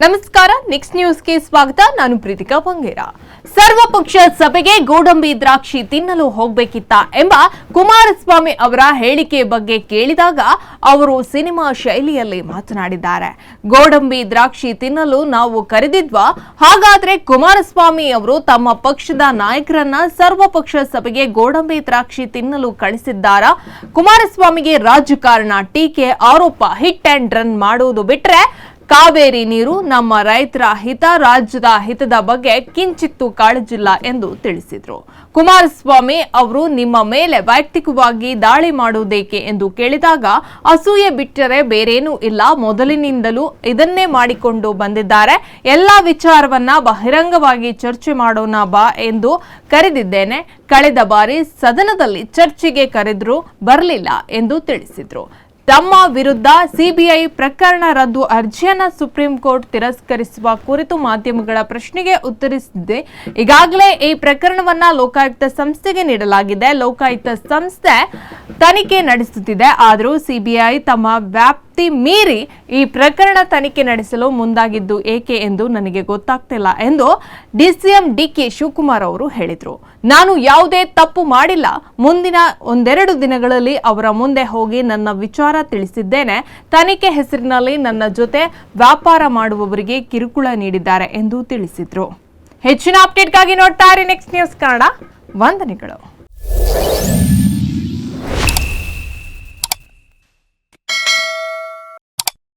ನಮಸ್ಕಾರ ನೆಕ್ಸ್ಟ್ ನ್ಯೂಸ್ಗೆ ಸ್ವಾಗತ. ನಾನು ಪ್ರೀತಿಕಾ ಬಂಗೇರ ಸರ್ವಪಕ್ಷ ಸಭೆಗೆ ಗೋಡಂಬಿ ದ್ರಾಕ್ಷಿ ತಿನ್ನಲು ಹೋಗ್ಬೇಕಿತ್ತ ಎಂಬ ಕುಮಾರಸ್ವಾಮಿ ಅವರ ಹೇಳಿಕೆ ಬಗ್ಗೆ ಕೇಳಿದಾಗ ಅವರು ಸಿನಿಮಾ ಶೈಲಿಯಲ್ಲಿ ಮಾತನಾಡಿದ್ದಾರೆ. ಗೋಡಂಬಿ ದ್ರಾಕ್ಷಿ ತಿನ್ನಲು ನಾವು ಕರೆದಿದ್ವಾ, ಹಾಗಾದ್ರೆ ಕುಮಾರಸ್ವಾಮಿ ಅವರು ತಮ್ಮ ಪಕ್ಷದ ನಾಯಕರನ್ನ ಸರ್ವಪಕ್ಷ ಸಭೆಗೆ ಗೋಡಂಬಿ ದ್ರಾಕ್ಷಿ ತಿನ್ನಲು ಕಳಿಸಿದ್ದಾರ? ಕುಮಾರಸ್ವಾಮಿಗೆ ರಾಜಕಾರಣ ಟೀಕೆ, ಆರೋಪ ಹಿಟ್ ಅಂಡ್ ರನ್ ಮಾಡುವುದು ಬಿಟ್ರೆ ಕಾವೇರಿ ನೀರು ನಮ್ಮ ರೈತರ ಹಿತ, ರಾಜ್ಯದ ಹಿತದ ಬಗ್ಗೆ ಕಿಂಚಿತ್ತು ಕಾಳಜಿಲ್ಲ ಎಂದು ತಿಳಿಸಿದರು. ಕುಮಾರಸ್ವಾಮಿ ಅವರು ನಿಮ್ಮ ಮೇಲೆ ವೈಯಕ್ತಿಕವಾಗಿ ದಾಳಿ ಮಾಡುವುದೇಕೆ ಎಂದು ಕೇಳಿದಾಗ, ಅಸೂಯೆ ಬಿಟ್ಟರೆ ಬೇರೇನೂ ಇಲ್ಲ, ಮೊದಲಿನಿಂದಲೂ ಇದನ್ನೇ ಮಾಡಿಕೊಂಡು ಬಂದಿದ್ದಾರೆ. ಎಲ್ಲ ವಿಚಾರವನ್ನ ಬಹಿರಂಗವಾಗಿ ಚರ್ಚೆ ಮಾಡೋಣ ಬಾ ಎಂದು ಕರೆದಿದ್ದೇನೆ. ಕಳೆದ ಬಾರಿ ಸದನದಲ್ಲಿ ಚರ್ಚೆಗೆ ಕರೆದ್ರು, ಬರಲಿಲ್ಲ ಎಂದು ತಿಳಿಸಿದ್ರು. ತಮ್ಮ ವಿರುದ್ಧ ಸಿಬಿಐ ಪ್ರಕರಣ ರದ್ದು ಅರ್ಜಿಯನ್ನು ಸುಪ್ರೀಂ ಕೋರ್ಟ್ ತಿರಸ್ಕರಿಸುವ ಕುರಿತು ಮಾಧ್ಯಮಗಳ ಪ್ರಶ್ನೆಗೆ ಉತ್ತರಿಸಿದೆ. ಈಗಾಗಲೇ ಈ ಪ್ರಕರಣವನ್ನ ಲೋಕಾಯುಕ್ತ ಸಂಸ್ಥೆಗೆ ನೀಡಲಾಗಿದೆ. ಲೋಕಾಯುಕ್ತ ಸಂಸ್ಥೆ ತನಿಖೆ ನಡೆಸುತ್ತಿದೆ. ಆದರೂ ಸಿಬಿಐ ತಮ್ಮ ವ್ಯಾಪ್ತಿ ಮೀರಿ ಈ ಪ್ರಕರಣ ತನಿಖೆ ನಡೆಸಲು ಮುಂದಾಗಿದ್ದು ಏಕೆ ಎಂದು ನನಗೆ ಗೊತ್ತಾಗ್ತಿಲ್ಲ ಎಂದು ಡಿಸಿಎಂ ಡಿಕೆ ಶಿವಕುಮಾರ್ ಅವರು ಹೇಳಿದರು. ನಾನು ಯಾವುದೇ ತಪ್ಪು ಮಾಡಿಲ್ಲ. ಮುಂದಿನ ಒಂದೆರಡು ದಿನಗಳಲ್ಲಿ ಅವರ ಮುಂದೆ ಹೋಗಿ ನನ್ನ ವಿಚಾರ ತಿಳಿಸಿದ್ದೇನೆ. ತನಿಖೆ ಹೆಸರಿನಲ್ಲಿ ನನ್ನ ಜೊತೆ ವ್ಯಾಪಾರ ಮಾಡುವವರಿಗೆ ಕಿರುಕುಳ ನೀಡಿದ್ದಾರೆ ಎಂದು ತಿಳಿಸಿದರು. ಹೆಚ್ಚಿನ ಅಪ್ಡೇಟ್ಗಾಗಿ ನೋಡ್ತಾ ಇರಿ. Next news Kannada. ವಂದನೆಗಳು.